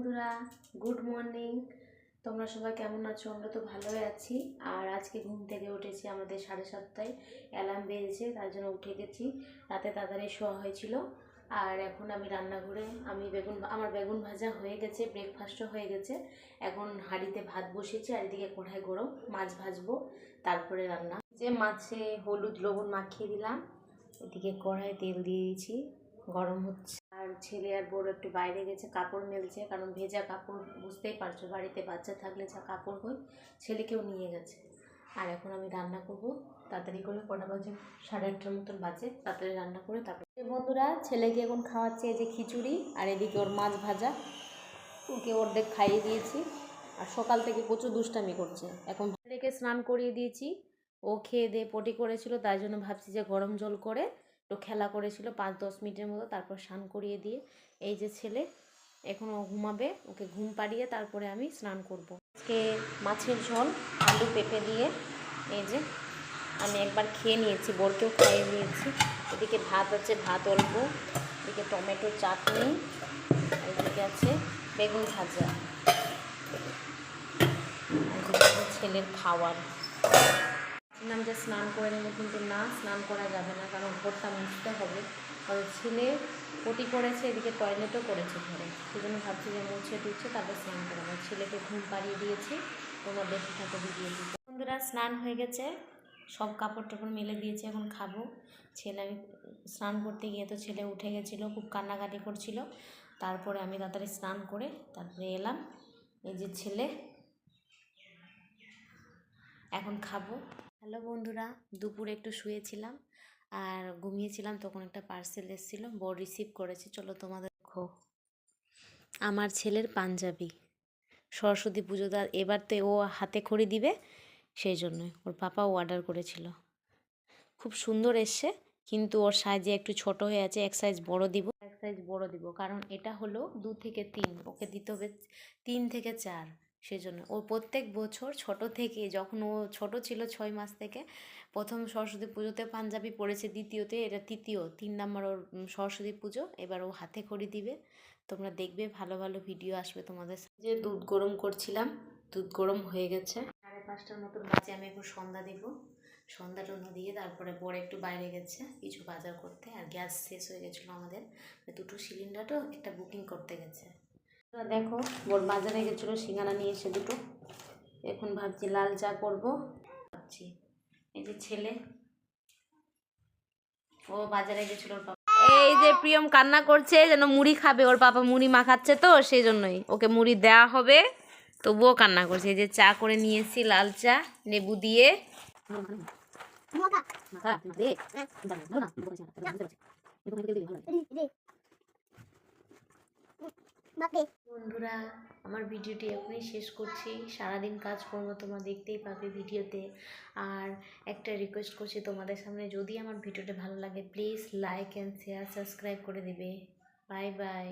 বন্ধুরা good morning তোমরা সবাই কেমন আছো? আমরা তো ভালোই আছি। আর আজকে ঘুম থেকে উঠেছি আমাদের সাড়ে সাতটায়। অ্যালার্ম বেজেছে, তার জন্য উঠে গেছি। রাতে তাড়াতাড়ি শোয়া হয়েছিল। আর এখন আমি রান্নাঘরে, আমি বেগুন, আমার বেগুন ভাজা হয়ে গেছে ব্রেকফাস্টও হয়ে গেছে। এখন হাঁড়িতে ভাত বসিয়েছি আর এদিকে কড়াই গরম, মাছ ভাজবো, তারপরে রান্না। যে মাছে হলুদ লবণ মাখিয়ে দিলাম, এদিকে কড়াই তেল দিয়ে দিয়েছি, গরম হচ্ছে। আর ছেলে আর বড় একটু বাইরে গেছে, কাপড় মেলছে, কারণ ভেজা কাপড় বুঝতেই পারছ, বাড়িতে বাচ্চা থাকলে যা কাপড় হয়, ছেলেকেও নিয়ে গেছে। আর এখন আমি রান্না করব, তাড়াতাড়ি করে কটা বাজে, সাড়ে আটটার মতন বাজে, তাড়াতাড়ি রান্না করে তারপরে বন্ধুরা, ছেলেকে এখন খাওয়াচ্ছে এই যে খিচুড়ি, আর এদিকে ওর মাছ ভাজা। ওকে অর্ধেক খাইয়ে দিয়েছি, আর সকাল থেকে প্রচুর দুষ্টামি করছে। এখন ছেলেকে স্নান করিয়ে দিয়েছি, ও খেয়ে দিয়ে পটি করেছিল, তাই জন্য ভাবছি যে গরম জল করে একটু খেলা করেছিল পাঁচ দশ মিনিটের মতো, তারপর স্নান করিয়ে দিয়ে এই যে ছেলে, এখন ও ঘুমাবে, ওকে ঘুম পাড়িয়ে তারপরে আমি স্নান করব। আজকে মাছের ঝোল, আলু পেঁপে দিয়ে, এই যে আমি একবার খেয়ে নিয়েছি, বোরকেও খাইয়ে দিয়েছি এদিকে ভাত আছে, ভাত অল্প, এদিকে টমেটো চাটনি এদিকে আছে বেগুন ভাজা। ছেলের খাওয়ার। নাম যে স্নান করে নেব, কিন্তু না, স্নান করা যাবে না, কারণ ঘরটা মুছতে হবে। কারণ ছেলে পটি করেছে, এদিকে টয়লেটও করেছে ঘরে। সেই জন্য ভাবছি যে মুছে টুছে তারপর স্নান করাবো। ছেলেকে ঘুম পাড়িয়ে দিয়েছি, তোমরা দেখতে থাকো ভিডিও বন্ধুরা, স্নান হয়ে গেছে। সব কাপড় টাপড় মেলে দিয়েছি, এখন খাব। ছেলে, আমি স্নান করতে গিয়ে তো ছেলে উঠে গেছিল, খুব কান্নাকাটি করছিল। তারপরে আমি তাড়াতাড়ি স্নান করে তারপরে এলাম। এই যে ছেলে, এখন খাব। হ্যালো বন্ধুরা, দুপুরে একটু শুয়েছিলাম আর ঘুমিয়েছিলাম, তখন একটা পার্সেল এসেছিল বড় রিসিভ করেছি। চলো তোমাদের দেখো। আমার ছেলের পাঞ্জাবি, সরস্বতী পুজোটা এবার তো ও হাতে খড়ি দিবে, সেই জন্যই। ওর পাপা অর্ডার করেছিল। খুব সুন্দর এসছে, কিন্তু ওর সাইজে একটু ছোট হয়ে আছে, এক সাইজ বড় দিব, এক সাইজ বড় দিব। কারণ এটা হলো দু থেকে তিন, ওকে দিতে হবে তিন থেকে চার। সেজন্য। ও প্রত্যেক বছর ছোট থেকে যখন ও ছোট ছিল ছয় মাস থেকে প্রথম সরস্বতী পুজোতে পাঞ্জাবি পড়েছে দ্বিতীয়তে এটা তৃতীয়, তিন নম্বর ওর সরস্বতী পুজো। এবার ও হাতে খড়ি দিবে। তোমরা দেখবে ভালো ভালো ভিডিও আসবে তোমাদের যে দুধ গরম করছিলাম, দুধ গরম হয়ে গেছে। সাড়ে পাঁচটার মতন বাজে, আমি এখন সন্ধ্যা দেবো। সন্ধ্যা টন্ধা দিয়ে তারপরে বড় একটু বাইরে গেছে কিছু বাজার করতে, আর গ্যাস শেষ হয়ে গেছিল আমাদের। দুটো সিলিন্ডারও একটা বুকিং করতে গেছে। দেখো বোর বাজারে গেছিল সিঙ্গারা নিয়ে এসে দুটো। এখন ভাবছি লাল চা করব। ভাবছি এই যে ছেলে ও বাজারে গেছিল ওর এই যে প্রিয়ম কান্না করছে যেন মুড়ি খাবে। ওর পাপা মুড়ি মাখাচ্ছে তো সেই জন্যই। ওকে মুড়ি দেওয়া হবে তবুও কান্না করছে। এই যে চা করে নিয়েছি লাল চা লেবু দিয়ে। বন্ধুরা, আমার ভিডিওটি এখনই শেষ করছি। সারাদিন কাজকর্ম তোমরা দেখতেই পাবে ভিডিওতে। আর একটা রিকোয়েস্ট করছি তোমাদের সামনে, যদি আমার ভিডিওটা ভালো লাগে please like and share subscribe করে দেবে। Bye bye